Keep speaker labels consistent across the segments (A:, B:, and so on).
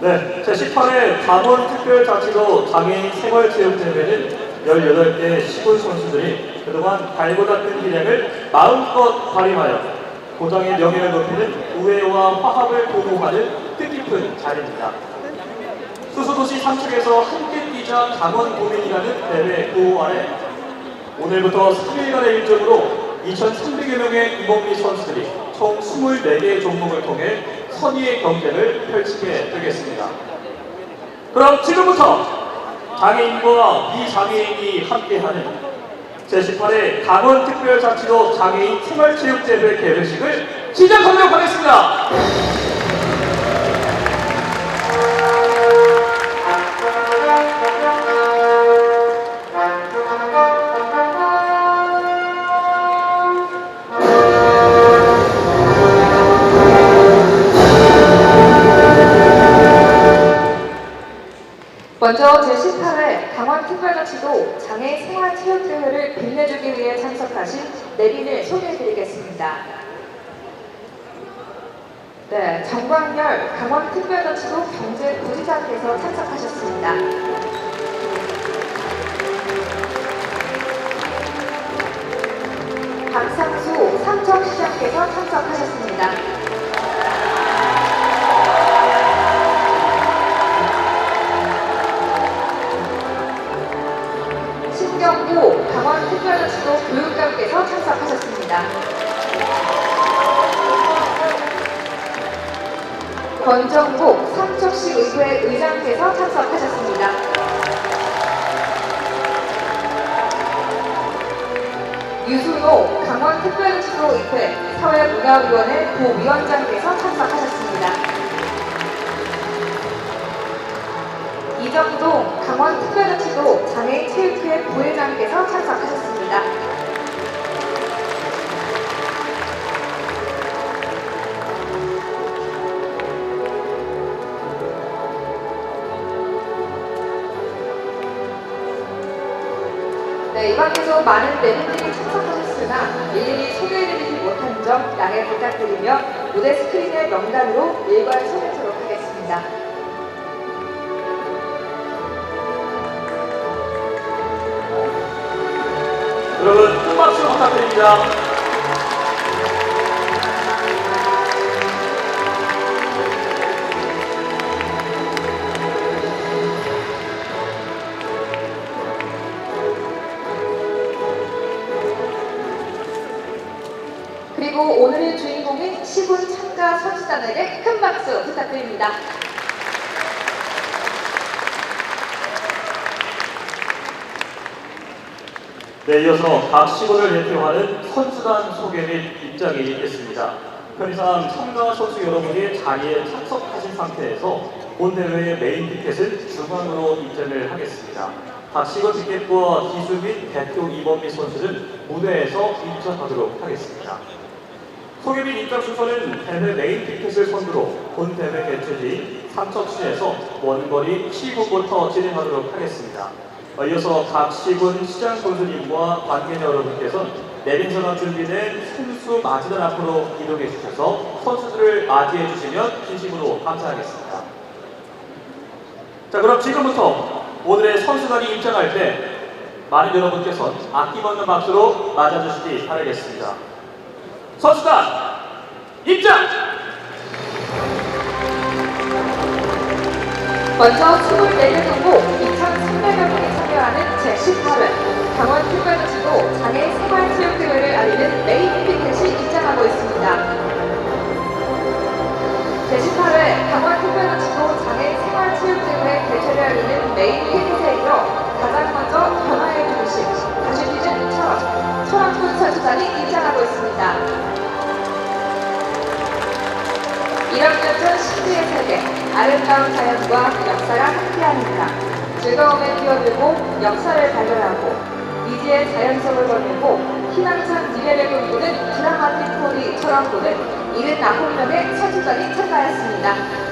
A: 네, 제18회 강원 특별자치도 장애인 생활체육대회는 18개 시골 선수들이 그동안 달고 닦은 기량을 마음껏 발휘하여 고장의 명예를 높이는 우애와 화합을 도모하는 뜻깊은 자리입니다. 수수도시 삼척에서 함께 뛰자 강원 도민이라는 대회 구호 아래 오늘부터 3일간의 일정으로 2,300여 명의 이범리 선수들이 총 24개의 종목을 통해 선의의 경쟁을 펼치게 되겠습니다. 그럼 지금부터 장애인과 비장애인이 함께하는 제18회 강원특별자치도 장애인 생활체육대회 개회식을 시작하도록 하겠습니다.
B: 먼저 제18회 강원 특별자치도 장애인 생활체육대회를 빛내주기 위해 참석하신 내빈을 소개해드리겠습니다. 네, 정광열 강원특별자치도 경제부지장께서 참석하셨습니다. 박상수 삼척시장께서 참석하셨습니다. 참석하셨습니다. 권정국 삼척시 의회 의장께서 참석하셨습니다. 유순호 강원특별자치도 의회 사회문화위원회 부위원장께서 참석하셨습니다. 이정동 강원특별자치도 장애인체육회 부회장께서 참석하셨습니다. 네, 이번에도 많은 내분들이 참석하셨으나 일일이 소개해드리지 못한 점 양해 부탁드리며 무대 스크린의 명단으로 일괄 소개하도록 하겠습니다.
A: 여러분 큰 박수 부탁드립니다. 네, 이어서 각 시골을 대표하는 선수단 소개 및 입장이 있겠습니다. 편의상 참가 선수 여러분이 자리에 참석하신 상태에서 본 대회의 메인 티켓을 중앙으로 입장을 하겠습니다. 각 시골 티켓과 기수 및 대표 이범미 선수는 무대에서 입장하도록 하겠습니다. 소개 및 입장 순서는 대회 메인 티켓을 선두로 본 대회 개최지인 삼척시에서 원거리 시군부터 진행하도록 하겠습니다. 어, 이어서 각 시군 시장 선수님과 관계자 여러분께서는 내린선언 준비된 선수 맞이단 앞으로 이동해 주셔서 선수들을 맞이해 주시면 진심으로 감사하겠습니다. 자 그럼 지금부터 오늘의 선수단이 입장할 때 많은 여러분께서 아낌없는 박수로 맞아주시기 바라겠습니다. 선수단 입장!
B: 먼저 24개 동고 2,300여 명이 참여하는 제18회 강원 특별자치도 장애인 생활체육 대회를 알리는 메인 피켓이 입장하고 있습니다. 제18회 강원 특별자치도 장애인 생활체육 대회 개최를 알리는 메인 피켓에 이어 가장 먼저 변화의 중심, 다시 뛰는 철원, 철원군 선수단이 입장하고 있습니다. 1학년 전 신비의 세계, 아름다운 자연과 역사가 함께합니다. 즐거움에 뛰어들고 역사를 발견하고 미지의 자연성을 건네고 희망찬 미래를 꿈꾸는 드라마틱 스토리 철원군은 79명의 선수단이 참가했습니다.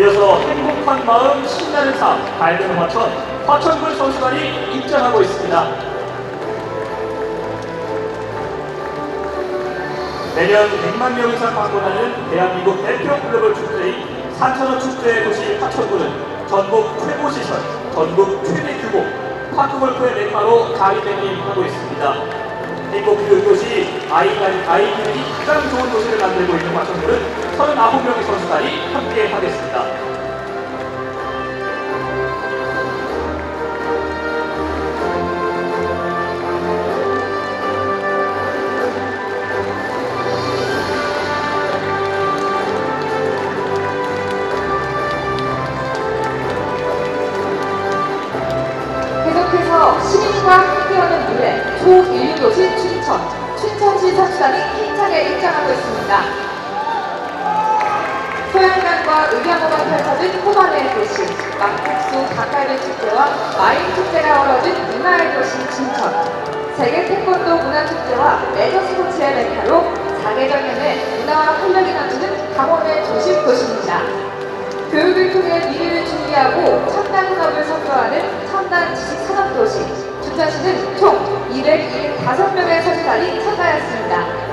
A: 이어서 행복한 마음 신나는 삶 밝은 화천 화천군 선수단이 입장하고 있습니다. 매년 100만 명 이상 방문하는 대한민국 대표 클럽을 축제인 산천어 축제 도시 화천군은 전국 최고 시설, 전국 최대 규모 파크골프의 메카로 자리매김하고 있습니다. 행복 교육도시 아이들, 아이들이 가장 좋은 도시를 만들고 있는 화천군은 39명의 선수단이 함께 하겠습니다.
B: 강원의 조식 도시입니다. 교육을 통해 미래를 준비하고 첨단 산업을 선도하는 첨단 지식 산업 도시 춘천시는 총 275명의 선수단이 참가했습니다.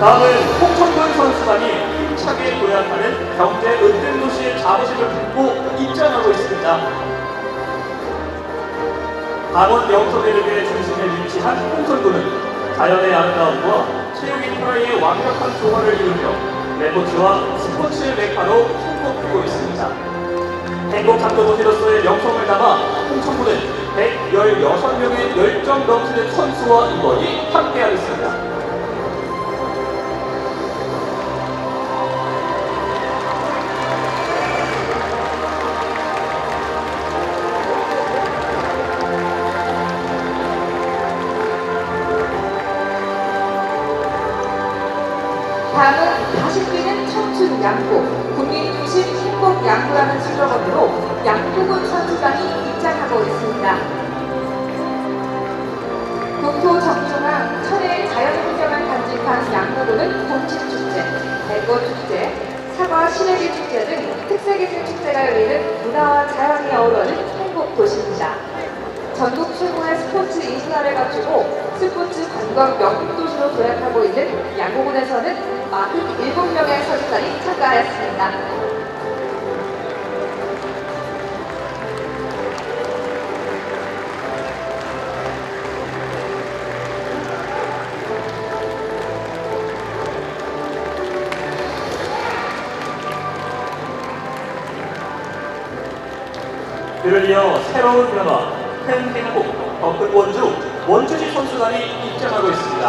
A: 다음은 강원 명소대륙의 중심에 위치한 홍천군은 자연의 아름다움과 체육 인 프라의 완벽한 조화를 이루며 레포츠와 스포츠의 메카로 손꼽히고 있습니다. 행복 장도 도시로서의 명성을 담아 홍천군은 116명의 열정 넘치는 선수와 임원이 함께하겠습니다.
B: 다음은 다시 뛰는 청춘 양구 국민 중심 행복 양구라는 슬로건으로 양구군 선수단이 입장하고 있습니다. 국토 정중앙 천혜의 자연 풍경을 간직한 양구군은 봄치축제, 벚꽃축제, 사과 시래기 축제 등 특색 있는 축제가 열리는 문화와 자연이 어우러진 행복 도시입니다. 전국 최고의 스포츠 인프라를 갖추고 스포츠 관광 명품 도시로 도약하고 있는 양구군에서는 47명의 선수단이 참가했습니다.
A: 그를 이어 새로운 변화, 큰 행복, 더큰 원주, 원주시 선수단이 입장하고 있습니다.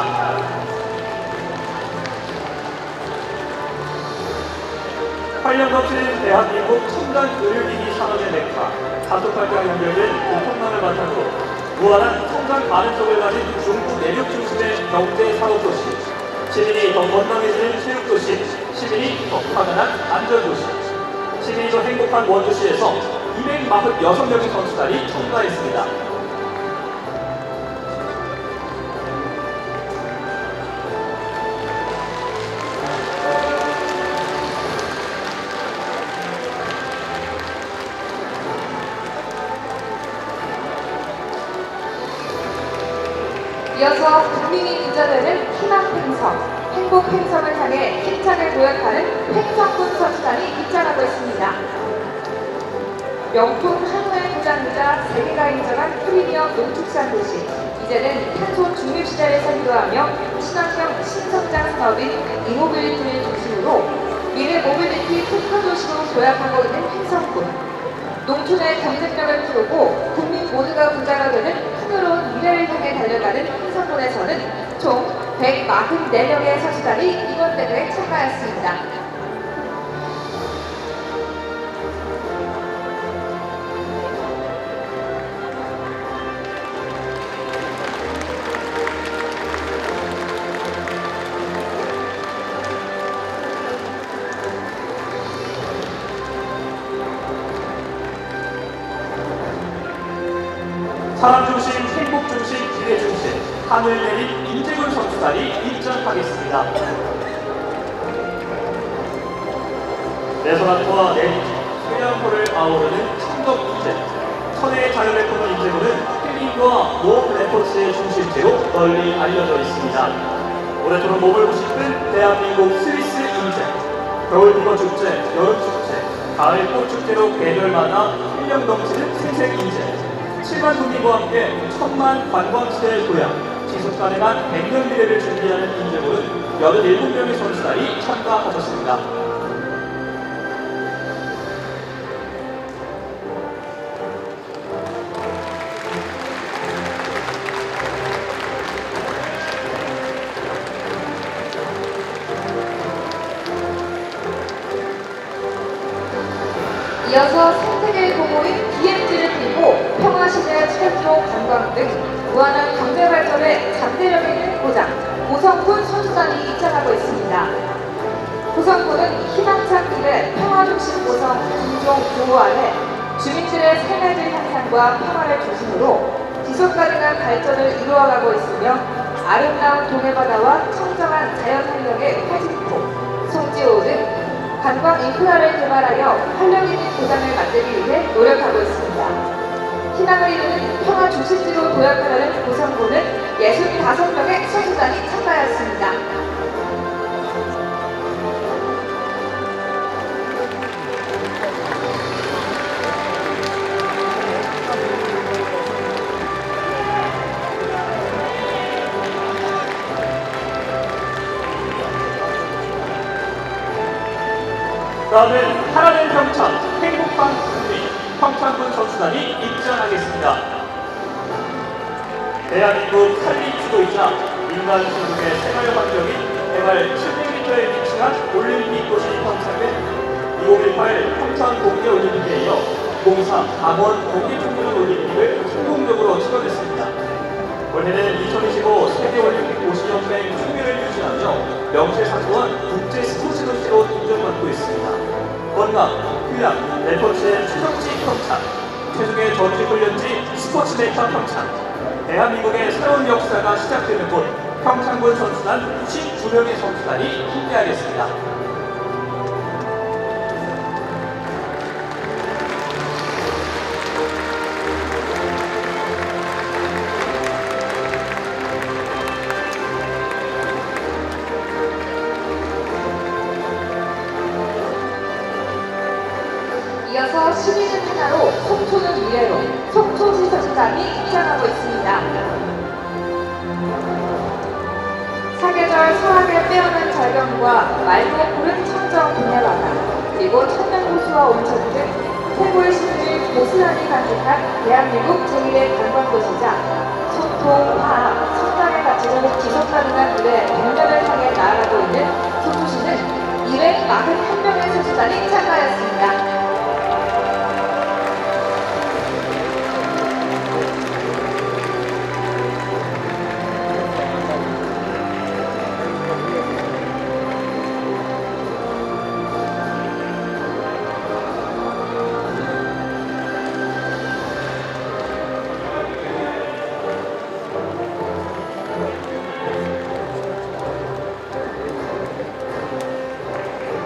A: 활력 넘치는 대한민국 첨단 의료기기 산업의 메카, 가속발과 연결된 교통망을 바탕으로 무한한 성장 가능성을 가진 중국 내륙 중심의 경제 산업 도시, 시민이 더 건강해지는 체육 도시, 시민이 더 편안한 안전 도시, 시민이 더 행복한 원주시에서 246명의 선수단이 참가했습니다.
B: 인정한 프리미엄 농축산 도시. 이제는 탄소 중립 시대를 선도하며 친환경 신성장 산업인 이모빌리티를 중심으로 미래 모빌리티 특화 도시로 도약하고 있는 팽성군. 농촌의 경쟁력을 풀고 국민 모두가 부자가 되는 풍요로운 미래를 향해 달려가는 행성군에서는 총 144명의 선수단이 이번 대회에 참가했습니다.
A: 사람 중심, 행복 중심, 기대 중심, 하늘 내린 임재근 선수단이 입장하겠습니다. 내소란과 내리기, 소양호를 아우르는 청덕 인재, 천혜의 자연을 품은 인재군은 힐링과 모험 레포츠의 중심지로 널리 알려져 있습니다. 오래도록 몸을 싶은 대한민국 스위스 인재, 겨울 국어 축제, 여름 축제, 가을 꽃 축제로 계절마다 활력 넘치는 생생 인재, 7만 국민과 함께 천만 관광지대의 고향, 지속 가능한 100년 미래를 준비하는 인재군은 87명의 선수단이 참가하셨습니다.
B: 고성군은 희망찬 길의 평화중심 고성 군종 보호 아래 주민들의 삶의 질 향상과 평화를 중심으로 지속 가능한 발전을 이루어가고 있으며 아름다운 동해바다와 청정한 자연환경의 화진포, 송지호 등 관광 인프라를 개발하여 활력 있는 고장을 만들기 위해 노력하고 있습니다. 희망을 이루는 평화 중심지로 도약하려는 고성군은 65명의 선수단이 참가하였습니다.
A: 다음은 하나된 평창 행복한 국민 평창군 선수단이 입장하겠습니다. 대한민국 산림주도이자 인간 소득의 생활 환경이 해발 700m에 위치한 올림픽 도시 평창은 2018 평창 동계 올림픽에 이어 2023 강원 동계총리전 올림픽을 성공적으로 치러냈습니다. 올해는 2025 세계올림픽 도시연맹 총회를 유지하며 명실상부한 국제 스포츠 도시로 인정받고 있습니다. 건강, 휴양, 레포츠의 추정지 평창, 최종의 전지훈련지 스포츠 메카 평창, 대한민국의 새로운 역사가 시작되는 곳 평창군 선수단 12명의 선수단이 함께하겠습니다.
B: 있습니다. 사계절 서학의 빼어난 절경과 맑고 푸른 청정 동해바다 그리고 천연호수와 온천 등 최고의 신을 고스란히 간직한 대한민국 제1의 관광도시자 소통, 화합, 성장의 가치를 지속가능한 일의 벽면을 향해 나아가고 있는 속초시는 241명의 선수단이 참가하였습니다.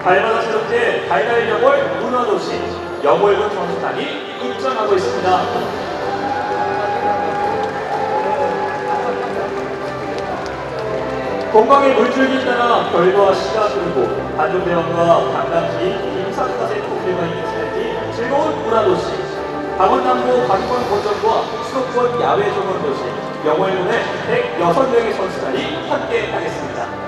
A: 달마다 새롭게 달달 영월 문화도시 영월군 선수단이 입장하고 있습니다. 건강의 물줄기 따라 별과 시가 흐르고 반종대왕과 관광지 임산가세 통일과 있는 세계 즐거운 문화도시 강원남도 관광 거점과 수도권 야외 정원도시 영월군의 106명의 선수단이 함께 하겠습니다.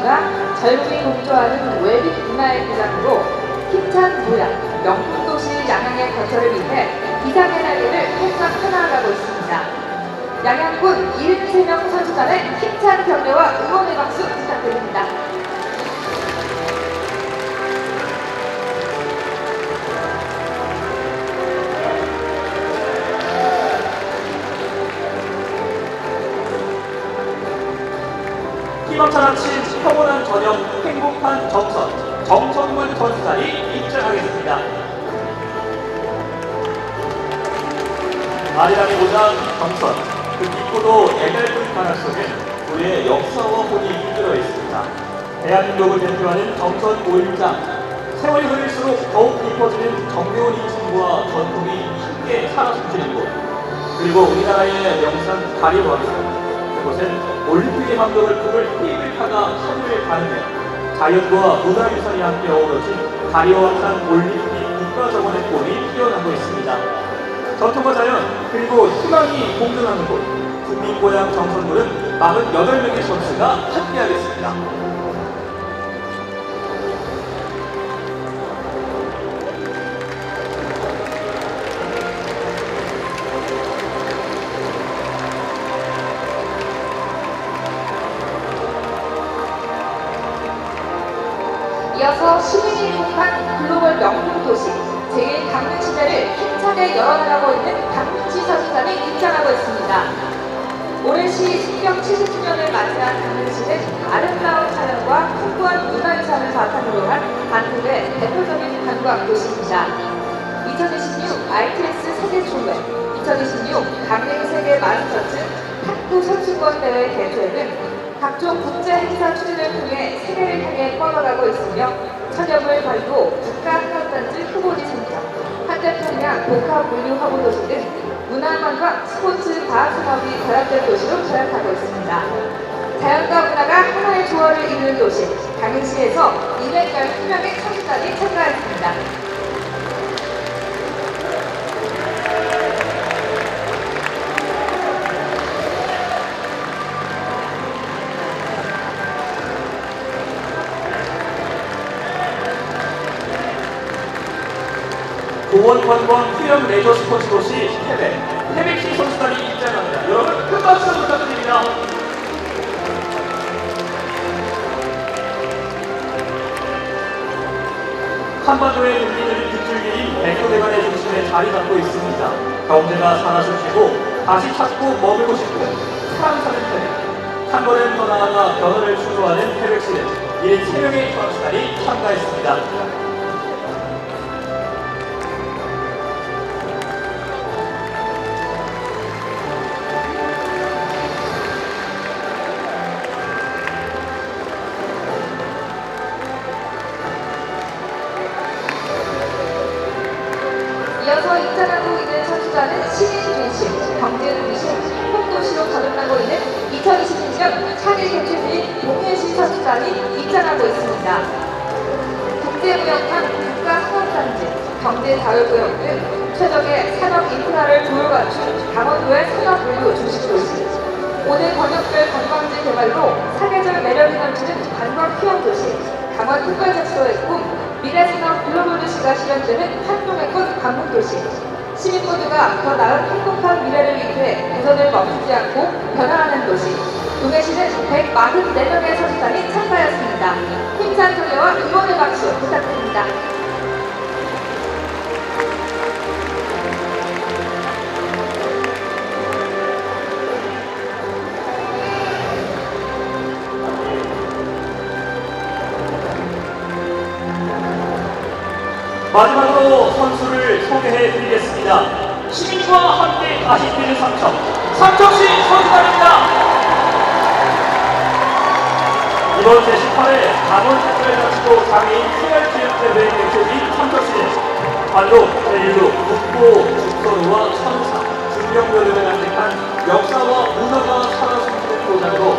B: 문화, 젊음이 공조하는 웰빙 문화의 고장으로 힘찬 도약, 명품 도시 양양의 거처를 위해 이상의 날개를 활짝 펴나가고 있습니다. 양양군 73명 선수단의 힘찬 격려와 응원의 박수 부탁드립니다.
A: 희망찬 아침 평온한 저녁 행복한 정선 정성문 선수단이 입장하겠습니다. 아리랑의 고장 정선 그 깊고도 애달픈 바람 속에 우리의 역사와 혼이 깃들어 있습니다. 대한민국을 대표하는 정선 오일장 세월이 흐를수록 더욱 깊어지는 정겨운 인심과 전통이 함께 살아 숨쉬는 곳 그리고 우리나라의 명산 가리왕성 그곳은 올림픽의 감동을 품을 케이블카가 하늘을 가르며 자연과 문화유산이 함께 어우러진 가리왕산 올림픽 국가정원의 꽃이 피어나고 있습니다. 전통과 자연 그리고 희망이 공존하는 곳 국민고향 정선군은 48명의 선수가 함께하겠습니다.
B: 시민이 행복한 글로벌 명품 도시 제1 강릉 시대를 힘차게 열어나가고 있는 강릉시 선수단이 입장하고 있습니다. 올해 시 신경 70주년을 맞이한 강릉시는 아름다운 자연과 풍부한 문화유산을 바탕으로 한 한국의 대표적인 관광 도시입니다. 2026 RTS 세계 총회, 2026 강릉 세계 마스터즈 탁구 선수권 대회 개최 등 각종 국제 행사 추진을 통해 세계를 향해 뻗어가고 있으며 천여물 발도 국가학업단지 후보지 센터, 한대평양 복합 물류 허브 도시 등 문화관광, 스포츠, 과학 산업이 결합된 도시로 전락하고 있습니다. 자연과 문화가 하나의 조화를 이루는 도시, 강릉시에서 212명의 선수단이 참가했습니다.
A: 공원 관광 휴양 레저 스포츠 도시 태백 태백시 선수단이 입장합니다. 여러분 큰 박수 부탁드립니다. 한반도의 국민들이 빗줄기인 백도대간의 중심에 자리 잡고 있습니다. 경제가 살아 숨쉬고 다시 찾고 머물고 싶은 사람 사는 태백. 한 걸음 더 나아가 변화를 추구하는 태백시는 73명의 선수단이 참가했습니다.
B: 등 최적의 산업 인프라를 두루 갖춘 강원도의 산업물류 주식도시, 오늘 번역별 관광지 개발로 사계절 매력이 넘치는 관광 휴양 도시, 강원 특별자치도의 꿈, 미래산업 글로벌 도시가 실현되는 활동의 꽃 관문도시, 시민 모두가 더 나은 행복한 미래를 위해 개선을 멈추지 않고 변화하는 도시, 동해시는 144명의 선수단이 참가했습니다. 힘찬 소리와 응원의 박수 부탁드립니다.
A: 마지막으로 선수를 소개해 드리겠습니다. 시민과 함께 다시 뛰는 삼척, 삼척시 선수단입니다. 이번 제18회 강원 특별자치도 장애인 생활체육대회 개최지 삼척시는 발로 제1로 국보, 죽서루와 천사, 중경묘를 간직한 역사와 문화가 살아 숨쉬는 도장으로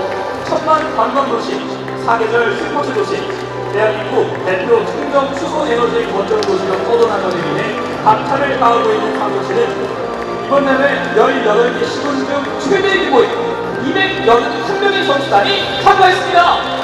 A: 천만 관광도시, 사계절 스포츠 도시, 대한민국 대표 충정 수소 에너지 거점 도시로 뻗어나가는 일에 감탄을 가하고 있는 상도시는 이번 대회 18개 시군 중 최대 규모인 281명의 선수단이 참가했습니다.